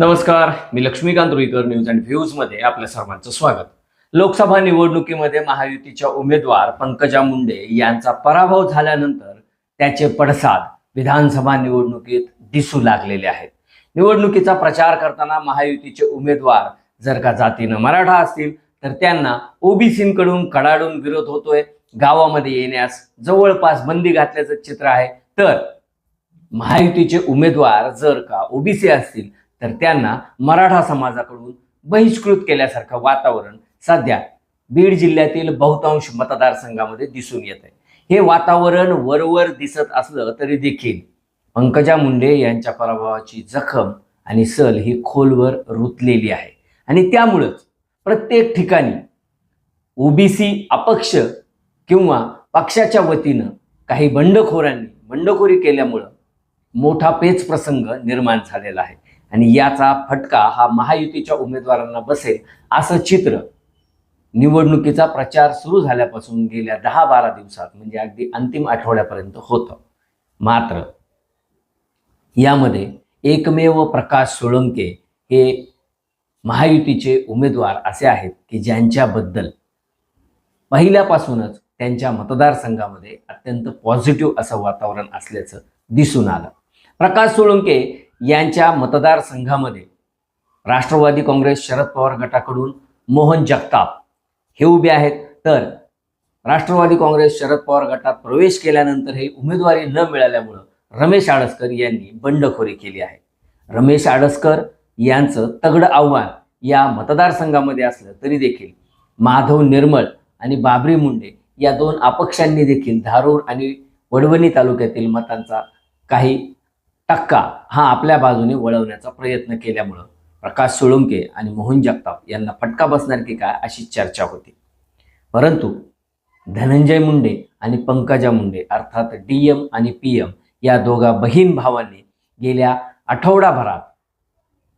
नमस्कार मी Laxmikant Ruikar news and व्ह्यूजमध्ये आपल्या सर्वांचं स्वागत. लोकसभा निवडणुकीमध्ये महायुतीच्या उमेदवार पंकजा मुंडे यांचा पराभव झाल्यानंतर त्याचे पडसाद विधानसभा निवडणुकीत दिसू लागलेले आहेत. निवडणुकीचा प्रचार करताना महायुतीचे उमेदवार जर का जातीनं मराठा असतील तर त्यांना ओबीसींकडून कडाडून विरोध होतोय. गावामध्ये येण्यास जवळपास बंदी घातल्याचं चित्र आहे. तर महायुतीचे उमेदवार जर का ओबीसी असतील तर त्यांना मराठा समाजाकडून बहिष्कृत केल्यासारखं वातावरण सध्या बीड जिल्ह्यातील बहुतांश मतदारसंघामध्ये दिसून येत आहे. हे वातावरण वरवर दिसत असलं तरी देखील पंकजा मुंडे यांच्या पराभवाची जखम आणि सल ही खोलवर रुतलेली आहे. आणि त्यामुळंच प्रत्येक ठिकाणी ओबीसी अपक्ष किंवा पक्षाच्या वतीनं काही बंडखोरांनी बंडखोरी केल्यामुळं मोठा पेच प्रसंग निर्माण झालेला आहे. आणि याचा फटका हा महायुतीच्या उमेदवारांना बसेल असं चित्र निवडणुकीचा प्रचार सुरू झाल्यापासून गेल्या दहा बारा दिवसात म्हणजे अगदी अंतिम आठवड्यापर्यंत होतं. मात्र यामध्ये एकमेव प्रकाश सोळंके हे महायुतीचे उमेदवार असे आहेत की ज्यांच्याबद्दल पहिल्यापासूनच त्यांच्या मतदारसंघामध्ये अत्यंत पॉझिटिव्ह असं वातावरण असल्याचं दिसून आलं. प्रकाश सोळंके यांच्या मतदारसंघामध्ये राष्ट्रवादी काँग्रेस शरद पवार गटाकडून मोहन जगताप हे उभे आहेत. तर राष्ट्रवादी काँग्रेस शरद पवार गटात प्रवेश केल्यानंतर हे उमेदवारी न मिळाल्यामुळं रमेश आडसकर यांनी बंडखोरी केली आहे. रमेश आडसकर यांचं तगडं आव्हान या मतदारसंघामध्ये असलं तरी देखील माधव निर्मळ आणि बाबरी मुंडे या दोन अपक्षांनी देखील धारूर आणि वडवणी तालुक्यातील मतांचा काही टक्का हा आपल्या बाजूने वळवण्याचा प्रयत्न केल्यामुळं प्रकाश सोळुंके आणि मोहन जगताप यांना फटका बसणार की काय अशी चर्चा होती. परंतु धनंजय मुंडे आणि पंकजा मुंडे अर्थात डी एम आणि पी एम या दोघा बहीण भावांनी गेल्या आठवडाभरात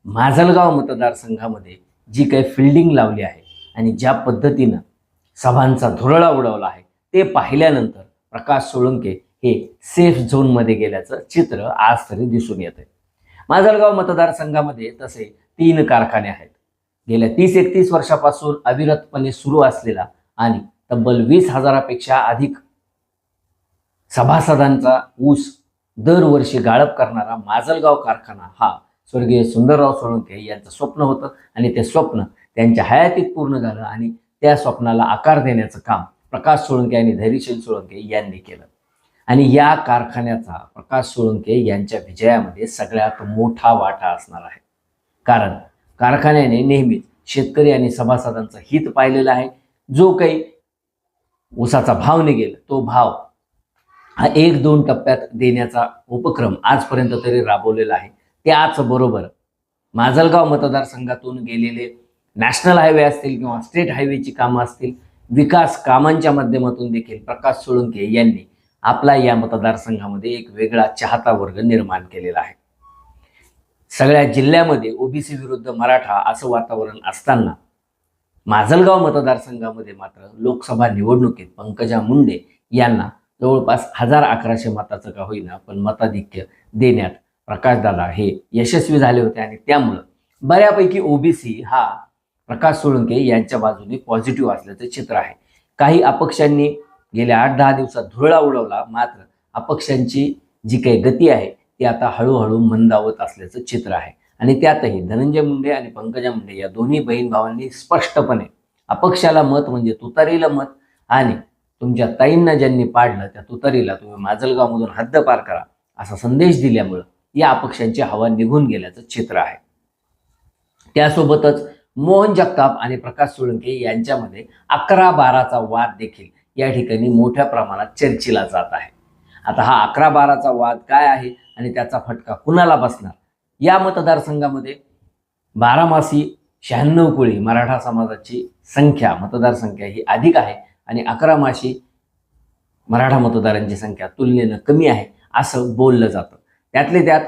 माजलगाव मतदारसंघामध्ये जी काही फिल्डिंग लावली आहे आणि ज्या पद्धतीनं सभांचा धुरळा उडवला आहे ते पाहिल्यानंतर प्रकाश सोळंके हे सेफ झोनमध्ये गेल्याचं चित्र आज तरी दिसून येत आहे माजलगाव मतदारसंघामध्ये तसे तीन कारखाने आहेत. गेल्या तीस एकतीस वर्षापासून अविरतपणे सुरू असलेला आणि तब्बल वीस हजारापेक्षा अधिक सभासदांचा ऊस दरवर्षी गाळप करणारा माजलगाव कारखाना हा स्वर्गीय सुंदरराव सोळंके यांचं स्वप्न होतं आणि ते स्वप्न त्यांच्या हयातीत पूर्ण झालं आणि त्या स्वप्नाला आकार देण्याचं काम प्रकाश सोळंके आणि धैर्यशील सोळंके यांनी केलं. आणि या कारखान्याचा प्रकाश सोळंके यांच्या विजयामध्ये सगळ्यात मोठा वाटा असणार आहे. कारण कारखान्याने नेहमीच शेतकरी आणि सभासदांचं हित पाहिलेलं आहे. जो काही ऊसाचा भाव निघेल तो भाव हा एक दोन टप्प्यात देण्याचा उपक्रम आजपर्यंत तरी राबवलेला आहे. त्याचबरोबर माजलगाव मतदारसंघातून गेलेले नॅशनल हायवे असतील किंवा स्टेट हायवेची कामं असतील विकास कामांच्या माध्यमातून देखील प्रकाश सोळंके यांनी आपला या मतदारसंघामध्ये एक वेगळा चाहता वर्ग निर्माण केलेला आहे. सगळ्या जिल्ह्यामध्ये ओबीसी विरुद्ध मराठा असं वातावरण असताना माजलगाव मतदारसंघामध्ये मात्र लोकसभा निवडणुकीत पंकजा मुंडे यांना जवळपास हजार अकराशे मताचं का होईना पण मताधिक्य देण्यात प्रकाशदादा हे यशस्वी झाले होते आणि त्यामुळं बऱ्यापैकी ओबीसी हा प्रकाश सोळंके यांच्या बाजूने पॉझिटिव्ह असल्याचं चित्र आहे. काही अपक्षांनी गेल्या आठ दहा दिवसात धुळळा उडवला मात्र अपक्षांची जी काही गती आहे ती आता हळूहळू मंदावत असल्याचं चित्र आहे. आणि त्यातही धनंजय मुंडे आणि पंकजा मुंडे या दोन्ही बहीण भावांनी स्पष्टपणे अपक्षाला मत म्हणजे तुतारीला मत आणि तुमच्या ताईंना ज्यांनी पाडलं त्या तुतारीला तुम्ही माजलगावमधून हद्द पार करा असा संदेश दिल्यामुळं या अपक्षांची हवा निघून गेल्याचं चित्र आहे. त्यासोबतच मोहन जगताप आणि प्रकाश सोळंके यांच्यामध्ये अकरा बाराचा वाद देखील या ठिकाणी मोठ्या प्रमाणात चर्चेला जात आहे. आता हा अकरा बाराचा वाद काय आहे आणि त्याचा फटका कुणाला बसणार? या मतदारसंघामध्ये बारामासी शहाण्णव कुळी मराठा समाजाची संख्या मतदारसंख्या ही अधिक आहे आणि अकरा माशी मराठा मतदारांची संख्या तुलनेनं कमी आहे असं बोललं जातं. त्यातले त्यात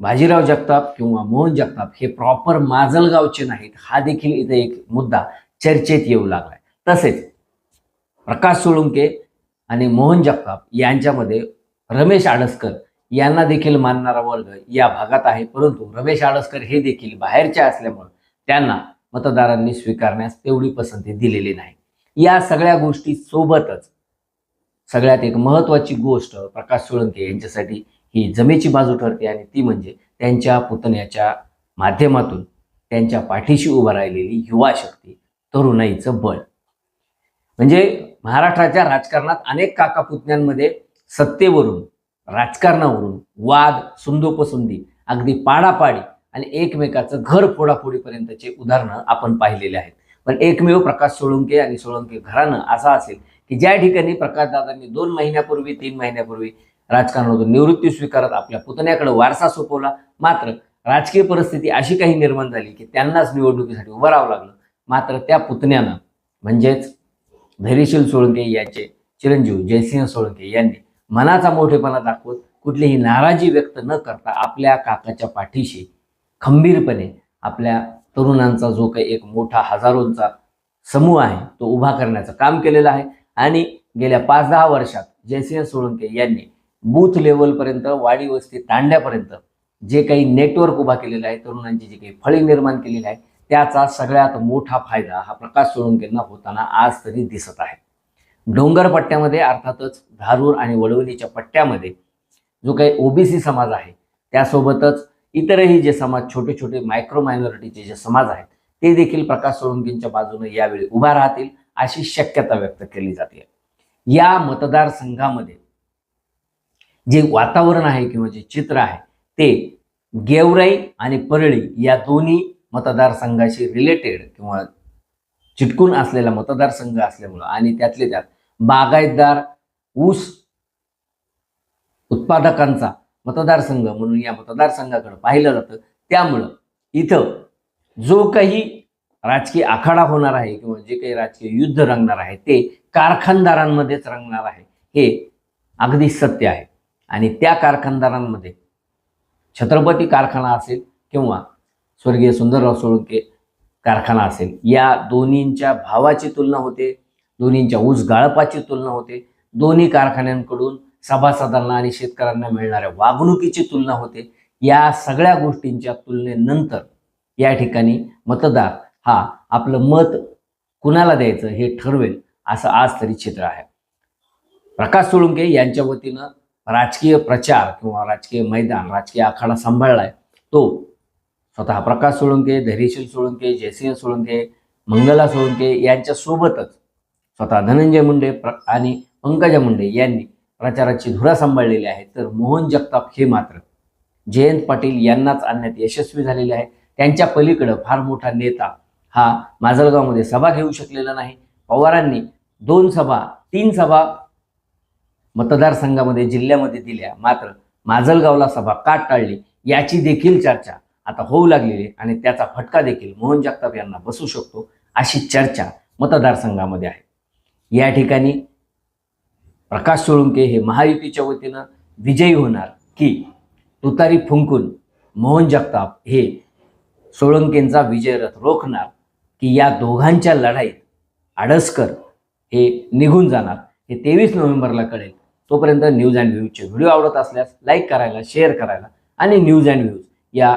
बाजीराव जगताप किंवा मोहन जगताप हे प्रॉपर माजलगावचे नाहीत. हा देखील इथे एक मुद्दा चर्चेत येऊ लागलाय. तसेच प्रकाश सोळुंके आणि मोहन जगताप यांच्यामध्ये रमेश आडसकर यांना देखील मानणारा वर्ग या भागात आहे. परंतु रमेश आडसकर हे देखील बाहेरचे असल्यामुळे त्यांना मतदारांनी स्वीकारण्यास तेवढी पसंती दिलेली नाही. या सगळ्या गोष्टी सोबतच सगळ्यात एक महत्वाची गोष्ट प्रकाश सोळंके यांच्यासाठी ही जमेची बाजू ठरते आणि ती म्हणजे त्यांच्या पुतण्याच्या माध्यमातून त्यांच्या पाठीशी उभं राहिलेली युवा शक्ती तरुणाईचं बळ. म्हणजे महाराष्ट्राच्या राजकारणात अनेक काका पुतण्यांमध्ये सत्तेवरून राजकारणावरून वाद सुंदोपसुंदी अगदी पाडापाडी आणि एकमेकाचं घर फोडाफोडीपर्यंतचे उदाहरणं आपण पाहिलेले आहेत. पण एकमेव प्रकाश सोळंके आणि सोळंके घराणं असा असेल की ज्या ठिकाणी प्रकाशदादांनी दोन महिन्यापूर्वी तीन महिन्यापूर्वी राजकारणातून निवृत्ती स्वीकारत आपल्या पुतण्याकडे वारसा सोपवला मात्र राजकीय परिस्थिती अशी काही निर्माण झाली की त्यांनाच निवडणुकीसाठी उभं राहावं लागलं. मात्र त्या पुतण्यानं म्हणजेच धैर्यशील सोळंके यांचे चिरंजीव जयसिंह सोळंके यांनी मनाचा मोठेपणा दाखवत कुठलीही नाराजी व्यक्त न करता आपल्या काकाच्या पाठीशी खंबीरपणे आपल्या तरुणांचा जो काही एक मोठा हजारोंचा समूह आहे तो उभा करण्याचं काम केलेलं आहे. आणि गेल्या पाच दहा वर्षात जयसिंह सोळंके यांनी बूथ लेवलपर्यंत वाडी वस्ती तांड्यापर्यंत जे काही नेटवर्क उभा केलेलं आहे तरुणांची जी काही फळी निर्माण केलेली आहे त्याचा सगळ्यात मोठा फायदा हा प्रकाश सोळंकेंना होताना आज तरी दिसत आहे. डोंगर पट्ट्यामध्ये अर्थातच धारूर आणि वडवणीच्या पट्ट्यामध्ये जो काही ओबीसी समाज आहे त्यासोबतच इतरही जे समाज छोटे छोटे मायक्रो मायनॉरिटीचे जे समाज आहेत ते देखील प्रकाश सोळंकींच्या बाजूने यावेळी उभा राहतील अशी शक्यता व्यक्त केली जाते. या मतदारसंघामध्ये जे वातावरण आहे किंवा जे चित्र आहे ते गेवराई आणि परळी या दोन्ही मतदारसंघाशी रिलेटेड किंवा चिटकून असलेला मतदारसंघ असल्यामुळं आणि त्यातले त्यात बागायतदार ऊस उत्पादकांचा मतदारसंघ म्हणून या मतदारसंघाकडे पाहिलं जातं. त्यामुळं इथं जो काही राजकीय आखाडा होणार आहे किंवा जे काही राजकीय युद्ध रंगणार आहे ते कारखानदारांमध्येच रंगणार आहे हे अगदी सत्य आहे. आणि त्या कारखानदारांमध्ये छत्रपती कारखाना असेल किंवा स्वर्गीय सुंदरराव सोळंके कारखाना असेल. या दोन्हींच्या भावाची तुलना होते दोन्हींच्या ऊस गाळपाची तुलना होते दोन्ही कारखान्यांकडून सभासदांना आणि शेतकऱ्यांना मिळणाऱ्या वागणुकीची तुलना होते. या सगळ्या गोष्टींच्या तुलनेनंतर या ठिकाणी मतदार हा आपलं मत कुणाला द्यायचं हे ठरवेल असं आज तरी चित्र आहे. प्रकाश सोळुंके यांच्या वतीनं राजकीय प्रचार किंवा राजकीय मैदान राजकीय आखाडा सांभाळलाय. तो स्वतः प्रकाश सोळुंके धैर्यशील सोळुंके जयसिंह सोळुंके मंगला सोळुंके यांच्यासोबतच स्वतः धनंजय मुंडे प्र आणि पंकजा मुंडे यांनी प्रचाराची धुरा सांभाळलेली आहे. तर मोहन जगताप हे मात्र जयंत पाटील यांनाच आणण्यात यशस्वी झालेले आहे त्यांच्या पलीकडं फार मोठा नेता हा माजलगावमध्ये सभा घेऊ शकलेला नाही. पवारांनी दोन सभा तीन सभा मतदारसंघामध्ये जिल्ह्यामध्ये दिल्या. मात्र माजलगावला सभा का टाळली याची देखील चर्चा आता होऊ लागलेली आणि त्याचा फटका देखील मोहन जगताप यांना बसू शकतो अशी चर्चा मतदारसंघामध्ये आहे. या ठिकाणी प्रकाश सोळुंके हे महायुतीच्या वतीनं विजयी होणार की तुतारी फुंकून मोहन जगताप हे सोळंकेंचा विजयरथ रोखणार की या दोघांच्या लढाईत आडसकर हे निघून जाणार हे तेवीस नोव्हेंबरला कळेल. तोपर्यंत न्यूज अँड व्ह्यूजचे व्हिडिओ आवडत असल्यास लाईक करायला शेअर करायला आणि न्यूज अँड व्ह्यूज या